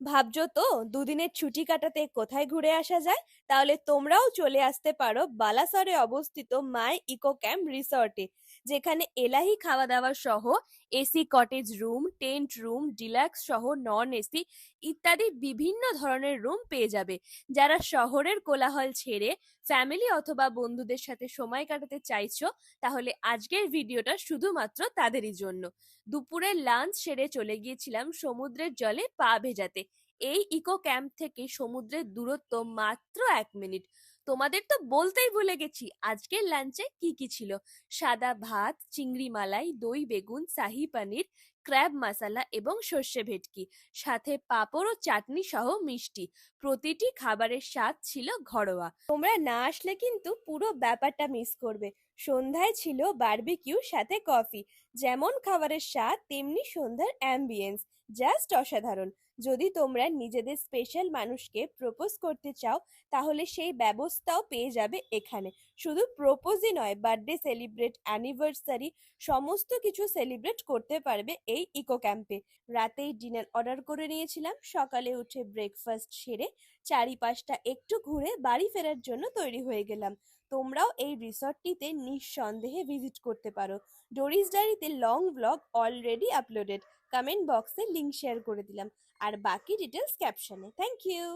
ভাবছ তো, দুদিনের ছুটি কাটাতে কোথায় ঘুরে আসা যায়? তাহলে তোমরাও চলে আসতে পারো বালাসরে অবস্থিত মাই ইকো ক্যাম্প রিসর্টে, যেখানে এলাহি খাওয়া দাওয়া সহ AC, cottage room, tent room, deluxe সহ নন এসি ইত্যাদি বিভিন্ন ধরনের রুম পেয়ে যাবে। যারা শহরের কোলাহল ছেড়ে ফ্যামিলি অথবা বন্ধুদের সাথে সময় কাটাতে চাইছো, তাহলে আজকের ভিডিওটা শুধুমাত্র তাদেরই জন্য। দুপুরে লাঞ্চ সেরে চলে গিয়েছিলাম সমুদ্রের জলে পা ভেজাতে এই ইকো ক্যাম্প থেকে সমুদ্রের দূরত্ব মাত্র এক মিনিট। তোমাদের তো বলতেই ভুলে গেছি, আজকের লাঞ্চে কি কি ছিল? সাদা ভাত, চিংড়ি মালাই, দই, বেগুন, শাহি পনির ক্র্যাব মশালা এবং সর্ষে ভেটকি, সাথে পাঁপড় ও চাটনি সহ মিষ্টি। প্রতিটি খাবারের স্বাদ ছিল ঘরোয়া। তোমরা না আসলে কিন্তু পুরো ব্যাপারটা মিস করবে। সন্ধ্যায় ছিল বারবিকিউ সাথে কফি যেমন খাবারের স্বাদ, তেমনি সন্ধ্যার অ্যাম্বিয়েন্স জাস্ট অসাধারণ। যদি তোমরা নিজেদের স্পেশাল মানুষকে প্রপোজ করতে চাও, তাহলে সেই ব্যবস্থাও পেয়ে যাবে এখানে। শুধু প্রপোজই নয় বার্থডে সেলিব্রেট অ্যানিভার্সারি সমস্ত কিছু সেলিব্রেট করতে পারবে এই ইকো ক্যাম্পে রাতেই ডিনার অর্ডার করে নিয়েছিলাম, সকালে উঠে ব্রেকফাস্ট সেরে চারিপাশটা একটু ঘুরে বাড়ি ফেরার জন্য তৈরি হয়ে গেলাম। তোমরাও এই রিসর্টটিতে নিঃসন্দেহে ভিজিট করতে পারো। ডোরিস ডায়েরিতে long blog already uploaded comment বক্সে লিংক শেয়ার করে দিলাম। আর বাকি ডিটেলস ক্যাপশনে থ্যাংক ইউ